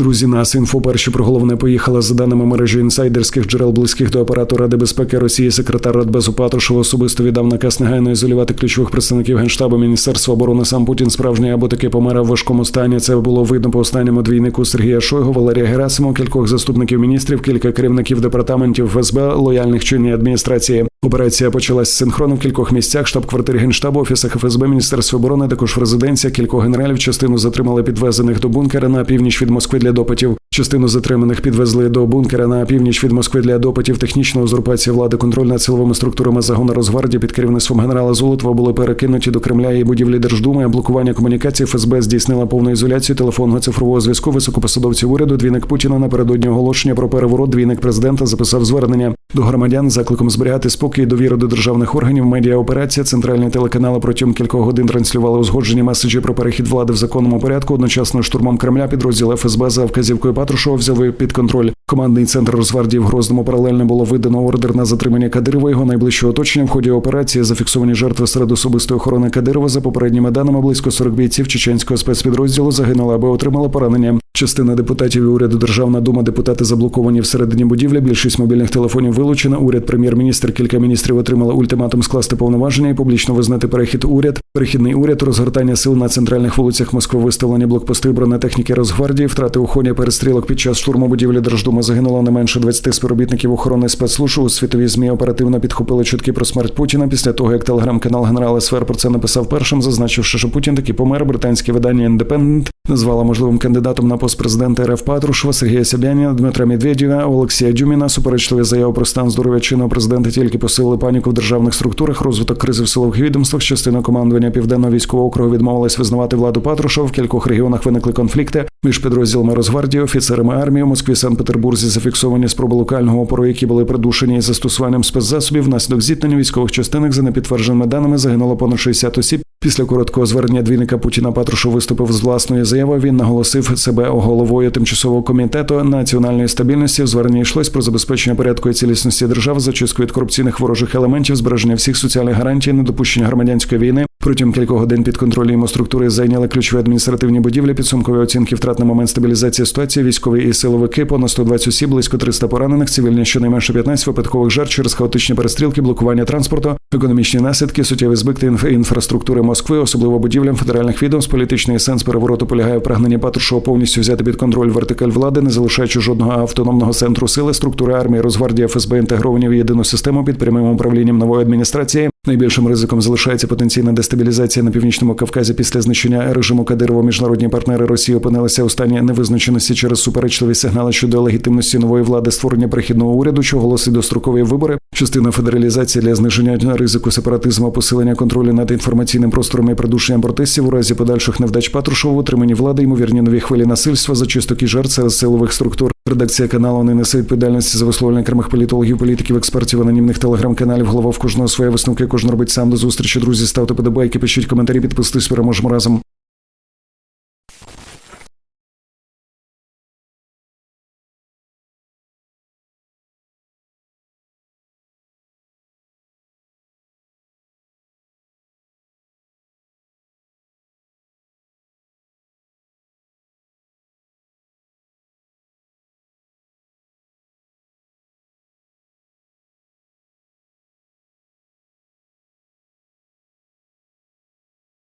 Друзі, нас інфо перші про головне поїхала за даними мережі інсайдерських джерел близьких до апарату Ради безпеки Росії. Секретар Радбезу Патрушев особисто віддав наказ негайно ізолювати ключових представників генштабу Міністерства оборони. Сам Путін справжній або таки помер в важкому стані. Це було видно по останньому двійнику Сергія Шойгу, Валерія Герасимова, кількох заступників міністрів, кілька керівників департаментів ФСБ, лояльних чинній адміністрації. Операція почалась синхронно в кількох місцях. Штаб-квартирі генштабу, офісах ФСБ, Міністерства оборони, також в резиденціях. Кількох генералів частину затримали підвезених до бункера на північ від Москви для допитів. Частину затриманих підвезли до бункера на північ від Москви для допитів. Технічна узурпація влади, контроль над силовими структурами загону Росгвардії під керівництвом генерала Золотова були перекинуті до Кремля і будівлі Держдуми. Блокування комунікації ФСБ здійснила повну ізоляцію телефонного цифрового зв'язку. Високопосадовців уряду двійник Путіна напередодні оголошення про переворот. Двійник президента записав звернення до громадян закликом зберігати спокій і довіру до державних органів. Медіа операція центральні телеканали протягом кількох годин транслювали узгоджені меседжі про перехід влади в законному порядку. Одночасно штурмом Кремля підрозділ ФСБ за вказівкою Патрушова взяли під контроль командний центр Росгвардії в Грозному. Паралельно було видано ордер на затримання Кадирова. Його найближчого оточення в ході операції зафіксовані жертви серед особистої охорони Кадирова. За попередніми даними близько 40 бійців чеченського спецпідрозділу загинули або отримали поранення. Частина депутатів і уряду Державна дума депутати заблоковані всередині будівлі. Більшість мобільних телефонів вилучена. Уряд, прем'єр-міністр, кілька міністрів отримали ультиматум скласти повноваження і публічно визнати перехід уряд. Перехідний уряд, розгортання сил на центральних вулицях Москви, виставлені блокпости бронетехніки Росгвардії, втрати у ході перестрілок під час штурму будівлі Держдуми загинуло не менше 20 співробітників охорони спецслужб. У світові змі оперативно підхопили чутки про смерть Путіна. Після того як телеграм-канал генерал СВР про це написав першим, зазначивши, що Путін таки помер. Британське видання Індепендент назвало можливим кандидатом на пост президента РФ Патрушева Сергія Собяніна, Дмитра Медведєва, Олексія Дюміна. Суперечливі заяви про стан здоров'я чинного президента тільки посилили паніку в державних структурах. Розвиток кризи в силових відомствах. Частина командування південного військового округу відмовилась визнавати владу Патрушева. В кількох регіонах виникли конфлікти між підрозділами Росгвардії, офіцерами армії у Москві, Санкт-Петербурзі зафіксовані спроби локального опору, які були придушені застосуванням спецзасобів. Внаслідок зіткнення військових частинах за непідтвердженими даними загинуло понад 60 осіб. Після короткого звернення двійника Путіна Патрушев виступив з власною заявою. Він наголосив себе головою тимчасового комітету національної стабільності. В зверненні йшлось про забезпечення порядку і цілісності держави, зачистку від корупційних ворожих елементів, збереження всіх соціальних гарантій, недопущення громадянської війни. Протягом кількох годин під контролем структури зайняли ключові адміністративні будівлі, підсумкові оцінки втрат на момент стабілізації ситуації, військові і силовики, понад 120 осіб, близько 300 поранених, цивільні щонайменше 15 випадкових жертв через хаотичні перестрілки, блокування транспорту, економічні наслідки, суттєві збитки інф- інфраструктури Москви, особливо будівлям федеральних відомств. Політичний сенс перевороту полягає в прагненні Патрушева повністю взяти під контроль вертикаль влади, не залишаючи жодного автономного центру сили, структури армії, Росгвардія, ФСБ інтегровані в єдину систему під прямим управлінням нової адміністрації. Найбільшим ризиком залишається потенційна дестабілізація на північному Кавказі після знищення режиму Кадирова. Міжнародні партнери Росії опинилися у стані невизначеності через суперечливі сигнали щодо легітимності нової влади створення перехідного уряду, що оголосить дострокові вибори. Частина федералізації для зниження ризику сепаратизму, посилення контролю над інформаційним простором і придушенням протестів у разі подальших невдач Патрушова, утриманні влади, ймовірні нові хвилі насильства, зачисток і жертв серед силових структур. Редакція каналу не несе відповідальності за висловлення окремих політологів, політиків, експертів, анонімних телеграм-каналів. Голова в кожного своє висновки. Кожен робить сам до зустрічі. Друзі, ставте подобайки, пишіть коментарі, підписуйтесь, переможемо разом.